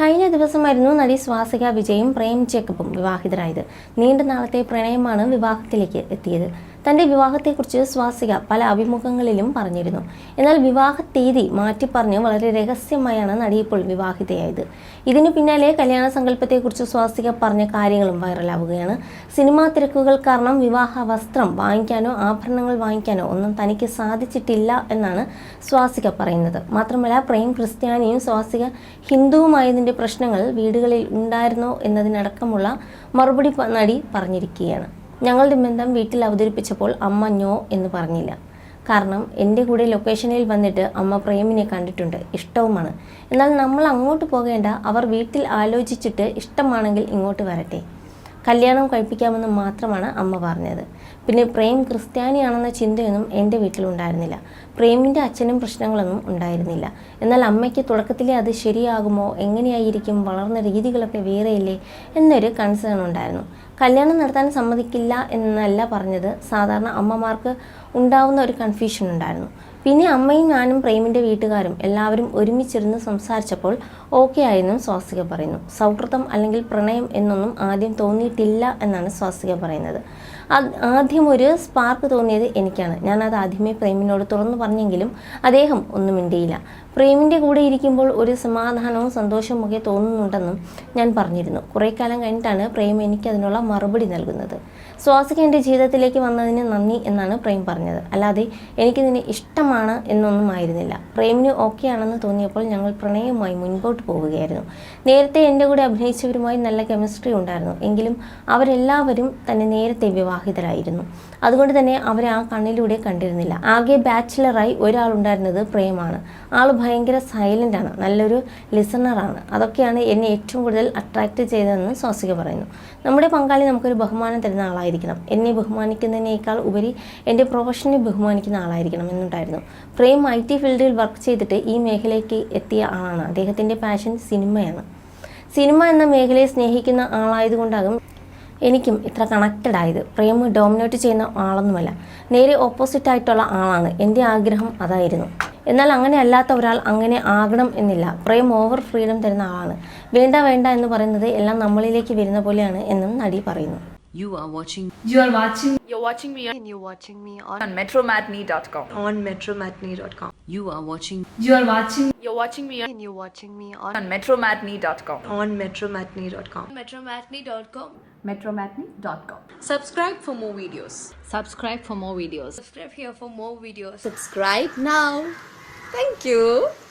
കഴിഞ്ഞ ദിവസമായിരുന്നു നടി സ്വാസിക വിജയും പ്രേം ജേക്കബും വിവാഹിതരായത്. നീണ്ട നാളത്തെ പ്രണയമാണ് വിവാഹത്തിലേക്ക് എത്തിയത്. തന്റെ വിവാഹത്തെക്കുറിച്ച് സ്വാസിക പല അഭിമുഖങ്ങളിലും പറഞ്ഞിരുന്നു. എന്നാൽ വിവാഹ തീയതി മാറ്റി മാറ്റിപ്പറഞ്ഞ് വളരെ രഹസ്യമായാണ് നടി ഇപ്പോൾ വിവാഹിതയായത്. ഇതിനു പിന്നാലെ കല്യാണ സങ്കല്പത്തെക്കുറിച്ച് സ്വാസിക പറഞ്ഞ കാര്യങ്ങളും വൈറലാവുകയാണ്. സിനിമാ തിരക്കുകൾ കാരണം വിവാഹ വസ്ത്രം വാങ്ങിക്കാനോ ആഭരണങ്ങൾ വാങ്ങിക്കാനോ ഒന്നും തനിക്ക് സാധിച്ചിട്ടില്ല എന്നാണ് സ്വാസിക പറയുന്നത്. മാത്രമല്ല പ്രേം ക്രിസ്ത്യാനിയും സ്വാസിക ഹിന്ദുവുമായതിന്റെ പ്രശ്നങ്ങൾ വീടുകളിൽ ഉണ്ടായിരുന്നോ എന്നതിനടക്കമുള്ള മറുപടി നടി പറഞ്ഞിരിക്കുകയാണ്. ഞങ്ങളുടെ ബന്ധം വീട്ടിൽ അവതരിപ്പിച്ചപ്പോൾ അമ്മ ഞോ എന്ന് പറഞ്ഞില്ല. കാരണം എന്റെ കൂടെ ലൊക്കേഷനിൽ വന്നിട്ട് അമ്മ പ്രേമിനെ കണ്ടിട്ടുണ്ട് ഇഷ്ടവുമാണ്. എന്നാൽ നമ്മൾ അങ്ങോട്ട് പോകേണ്ട അവർ വീട്ടിൽ ആലോചിച്ചിട്ട് ഇഷ്ടമാണെങ്കിൽ ഇങ്ങോട്ട് വരട്ടെ. കല്യാണം കഴിപ്പിക്കാമെന്ന് മാത്രമാണ് അമ്മ പറഞ്ഞത്. പിന്നെ പ്രേം ക്രിസ്ത്യാനിയാണെന്ന ചിന്തയൊന്നും എന്റെ വീട്ടിലുണ്ടായിരുന്നില്ല. പ്രേമിന്റെ അച്ഛനും പ്രശ്നങ്ങളൊന്നും ഉണ്ടായിരുന്നില്ല. എന്നാൽ അമ്മയ്ക്ക് തുടക്കത്തിലേ അത് ശരിയാകുമോ? എങ്ങനെയായിരിക്കും? വളർന്ന രീതികളൊക്കെ വേറെയില്ലേ? എന്നൊരു കൺസേൺ ഉണ്ടായിരുന്നു. കല്യാണം നടത്താൻ സമ്മതിക്കില്ല എന്നല്ല പറഞ്ഞത്. സാധാരണ അമ്മമാർക്ക് ഉണ്ടാവുന്ന ഒരു കൺഫ്യൂഷൻ ഉണ്ടായിരുന്നു. പിന്നെ അമ്മയും ഞാനും പ്രേമിന്റെ വീട്ടുകാരും എല്ലാവരും ഒരുമിച്ചിരുന്ന് സംസാരിച്ചപ്പോൾ ഓക്കെ ആയെന്നും സ്വാസിക പറയുന്നു. സൗഹൃദം അല്ലെങ്കിൽ പ്രണയം എന്നൊന്നും ആദ്യം തോന്നിയിട്ടില്ല എന്നാണ് സ്വാസിക പറയുന്നത്. ആദ്യം ഒരു സ്പാർക്ക് തോന്നിയത് എനിക്കാണ്. ഞാൻ അത് ആദ്യമേ പ്രേമിനോട് തുറന്നു പറഞ്ഞെങ്കിലും അദ്ദേഹം ഒന്നും മിണ്ടിയില്ല. പ്രേമിന്റെ കൂടെ ഇരിക്കുമ്പോൾ ഒരു സമാധാനവും സന്തോഷവും ഒക്കെ തോന്നുന്നുണ്ടെന്നും ഞാൻ പറഞ്ഞിരുന്നു. കുറേ കാലം കഴിഞ്ഞിട്ടാണ് പ്രേം എനിക്ക് അതിനുള്ള മറുപടി നൽകുന്നത്. സ്വാസിക എന്റെ ജീവിതത്തിലേക്ക് വന്നതിന് നന്ദി എന്നാണ് പ്രേം പറഞ്ഞത്. അല്ലാതെ എനിക്ക് നിന്നെ ഇഷ്ടമാണ് എന്നൊന്നും ആയിരുന്നില്ല. പ്രേമിന് ഓക്കെ ആണെന്ന് തോന്നിയപ്പോൾ ഞങ്ങൾ പ്രണയവുമായി മുൻപോട്ട് പോവുകയായിരുന്നു. നേരത്തെ എന്റെ കൂടെ അഭിനയിച്ചവരുമായി നല്ല കെമിസ്ട്രി ഉണ്ടായിരുന്നു. എങ്കിലും അവരെല്ലാവരും തന്നെ നേരത്തെ വിവാഹിതരായിരുന്നു. അതുകൊണ്ട് തന്നെ അവരെ ആ കണ്ണിലൂടെ കണ്ടിരുന്നില്ല. ആകെ ബാച്ചിലറായി ഒരാളുണ്ടായിരുന്നത് പ്രേമാണ്. ആൾ ഭയങ്കര സൈലന്റാണ് നല്ലൊരു ലിസണറാണ് അതൊക്കെയാണ് എന്നെ ഏറ്റവും കൂടുതൽ അട്രാക്റ്റ് ചെയ്തതെന്ന് സ്വാസിക പറയുന്നു. നമ്മുടെ പങ്കാളി നമുക്കൊരു ബഹുമാനം തരുന്ന ആളായിരിക്കണം. എന്നെ ബഹുമാനിക്കുന്നതിനേക്കാൾ ഉപരി എന്റെ പ്രൊഫഷനെ ബഹുമാനിക്കുന്ന ആളായിരിക്കണം എന്നുണ്ടായിരുന്നു. പ്രേം ഐ ടി ഫീൽഡിൽ വർക്ക് ചെയ്തിട്ട് ഈ മേഖലയ്ക്ക് എത്തിയ ആളാണ്. അദ്ദേഹത്തിന്റെ പാഷൻ സിനിമയാണ്. സിനിമ എന്ന മേഖലയെ സ്നേഹിക്കുന്ന ആളായതുകൊണ്ടാകും എനിക്കും ഇത്ര കണക്റ്റഡ് ആയത്. പ്രേം ഡോമിനേറ്റ് ചെയ്യുന്ന ആളൊന്നുമല്ല. നേരെ ഓപ്പോസിറ്റ് ആയിട്ടുള്ള ആളാണ്. എന്റെ ആഗ്രഹം അതായിരുന്നു. എന്നാൽ അങ്ങനെ അല്ലാത്ത ഒരാൾ അങ്ങനെ ആകണം എന്നില്ല പ്രേം ഓവർ ഫ്രീഡം തരുന്ന ആളാണ് വേണ്ട വേണ്ട എന്ന് പറയുന്നത് എല്ലാം നമ്മളിലേക്ക് വരുന്ന പോലെയാണ് എന്നും നടി പറയുന്നു You are watching You are watching You're watching me and you're watching me on on metromatney.com. on metromatney.com. You are watching you are watching you're watching me and you're watching me on on metromatney.com. On metromatney.com. metromatney.com metromatney.com. Subscribe for more videos. Subscribe for more videos. subscribe here for more videos Subscribe now. Thank you.